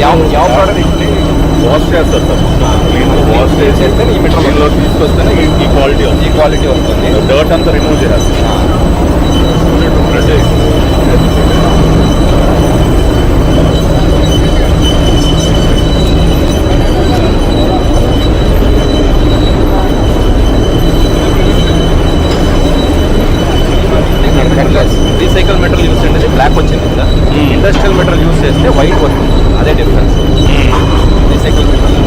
ಯಾವ ಯಾವ product wash చేస్తారు సార్ క్లీన్ వాష్ చేసి చేస్తే ఈ మీటర్ దీనిలో తీసుకొస్తేనే ఈ- ఈ క్వాలిటీ ఈ వస్తుంది క్వాలిటీ వస్తుంది డర్ట్ అంతా రిమూవ్ చేస్తారు వైట్ వస్తుంది అదే డిఫరెన్స్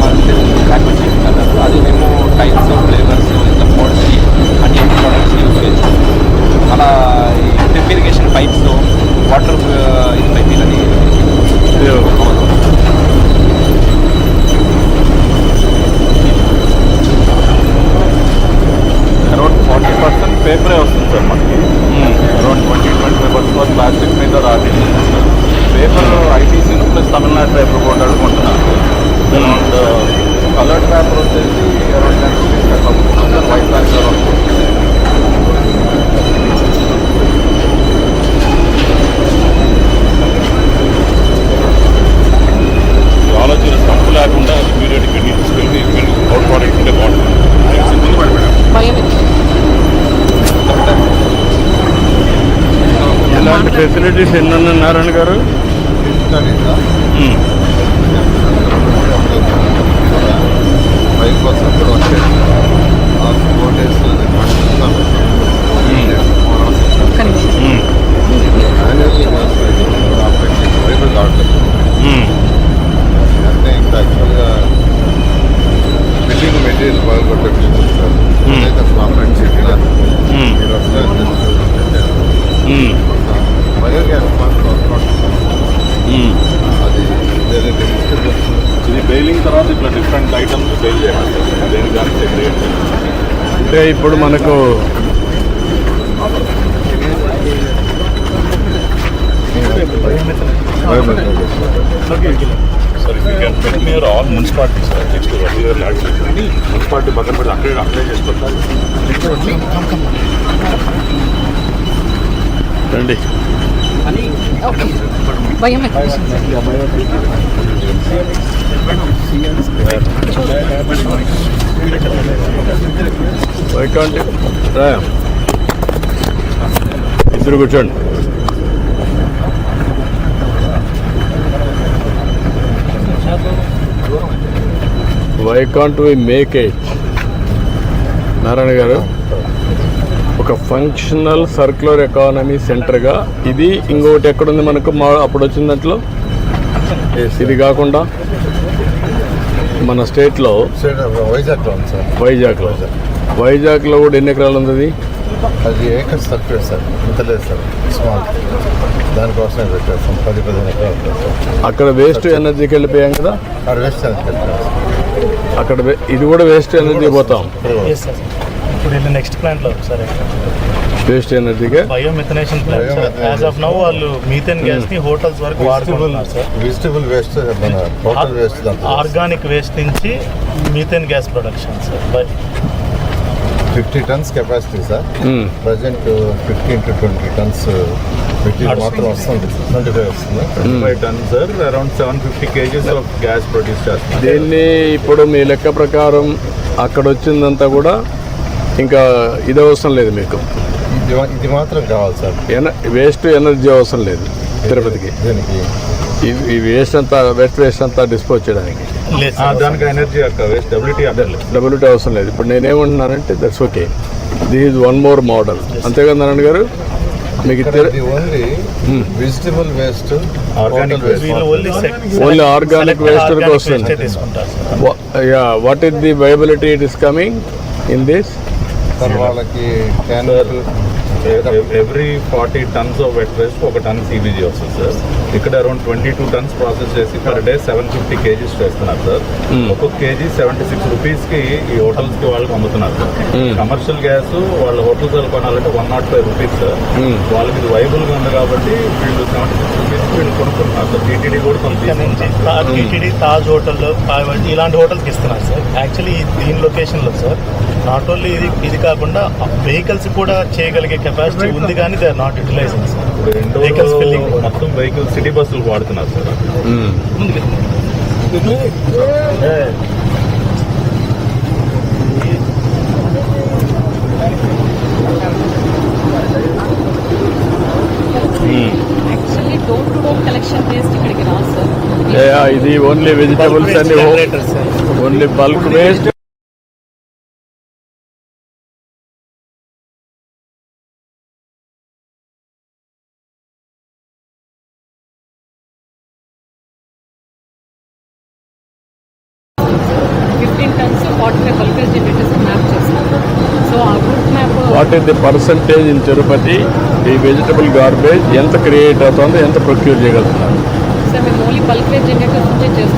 మనకి బ్లాక్ వచ్చింది కదా అది మేము టైల్స్ ఫ్లేవర్స్ ఇట్లా మోడ్స్ అన్ని ప్రొడక్ట్స్ యూస్ చేయొచ్చు అలా ఈ డ్రిప్ ఇరిగేషన్ పైప్స్ వాటర్ ఇది పైప్ అని అరౌండ్ ఫార్టీ పర్సెంట్ పేపరే వస్తుంది సార్ మనకి. Around twenty twenty five percent plastic మీద రాదు paper ITC plus Tamil Nadu paper board అడుగుకుంటున్నాను around coloured paper వచ్చేసి around ten rupees white paper around ఆలోచన తప్పు లేకుండా తీసుకెళ్ళి అవుట్ ప్రోడక్ట్ ఉంటే బాగుంటుంది. ఫెసిలిటీస్ ఎన్ని నారాయణ గారు? ఫైవ్ పర్సెంట్ కూడా వచ్చాయి ఆ ఫోర్ డేస్ అంటే ఇప్పుడు మనకు మున్సిపాలిటీ సార్ నెక్స్ట్ మున్సిపాలిటీ పక్కన పెట్టి అక్కడే అప్లై చేసుకోవాలి రండి. బయోమెట్రిక్స్ వైకాంట్ రా ఇద్దరు కూర్చోండి why can't we make it Narayana గారు ఒక ఫంక్షనల్ సర్క్యులర్ ఎకానమీ సెంటర్గా ఇది ఇంకొకటి ఎక్కడుంది మనకు? మా అప్పుడు వచ్చిన దాంట్లో? ఇది కాకుండా మన స్టేట్లో వైజాగ్లో ఉంది సార్. వైజాగ్లో వైజాగ్లో కూడా ఎన్ని ఎకరాలు ఉంది అది? అది ఏకర్ సర్క్యూట్ సార్. ఇంత లేదు సార్. స్మాల్ దానికోసమే పెట్టారు. పది పదిహేను ఎకరాలు అక్కడ వేస్ట్ ఎనర్జీకి వెళ్ళిపోయాం కదా? ఆడ వేస్ట్ అని పెట్టారు అక్కడ ఇది కూడా వేస్ట్ ఎనర్జీ పోతాం. ఇప్పుడు వెళ్ళి నెక్స్ట్ ప్లాంట్లో సార్ వేస్ట్ ఎనర్జీగా biomethanation plant. As of now వాళ్ళు మీథేన్ గ్యాస్ని హోటల్స్ వరకు వాడుకుంటున్నారు sir vegetable waste total waste organic waste నుంచి methane gas production sir by fifty tons capacity sir present fifteen to twenty tons material మాత్రం వస్తుంది. Twenty five వస్తుంది five ton sir around seven fifty kgs of gas produce చేస్తున్నారు దీన్ని ఇప్పుడు మీ లెక్క ప్రకారం అక్కడ వచ్చిందంతా కూడా ఇంకా ఇది అవసరం లేదు మీకు. ఇది మాత్రం కావాలి సార్ ఎన వేస్ట్ ఎనర్జీ అవసరం లేదు తిరుపతికి. దీనికి ఈ- ఈ వేస్ట్ అంతా వేస్ట్ వేస్ట్ అంతా డిస్పోజ్ చేయడానికి. దానికి ఎనర్జీ వేస్ట్ డబ్ల్యూటీ అవసరం లేదు. ఇప్పుడు నేనేమంటున్నానంటే that's okay this is one more model అంతేగా నారాయణ గారు మీకు ఇది ఓన్లీ వెజిటబుల్ వేస్ట్. వీళ్ళు ఓన్లీ waste. వరకు వస్తుంది. Yeah what is the viability it is coming in this వాళ్ళకి every forty tons of wet waste ఒక టన్ సిబిజీ వస్తుంది సార్ ఇక్కడ around twenty two tons process చేసి per day seven fifty kgs చేస్తున్నారు sir ఒక్కొక్క kg seventy six రూపీస్కి ఈ హోటల్స్కి వాళ్ళకి అమ్ముతున్నారు సార్ కమర్షియల్ గ్యాస్ వాళ్ళ హోటల్స్ వాళ్ళు కొనాలంటే one not five rupees sir వాళ్ళకి ఇది వైబుల్గా ఉంది కాబట్టి వీళ్ళు సెవెంటీ సిక్స్ రూపీస్ వీళ్ళు కొనుక్కుంటున్నారు సార్ టీటీడీ కూడా కొంత టీటీడీ తాజ్ హోటల్లో ఇలాంటి హోటల్స్కి ఇస్తున్నారు సార్ యాక్చువల్లీ దీని లొకేషన్లో సార్ నాట్ ఓన్లీ ఇది ఇది కాకుండా వెహికల్స్ కూడా చేయగలిగే కెపాసిటీ ఉంది కానీ they are not utilising sir Vehicles filling. మొత్తం వెహికల్ సిటీ బస్సులు వాడుతున్నారు సార్. సార్ ఏ, ఇది only vegetables sir only bulk waste forty five bulkage generators map చేస్తాం సో ఆ route map what is the percentage in Tirupati ఈ vegetable garbage ఎంత create అవుతుందో ఎంత ప్రొక్యూర్ చేయగలుగుతున్నారు? సార్ మేము ఓన్లీ బల్కేజ్ జనరేటర్స్ నుంచే చేస్తాం.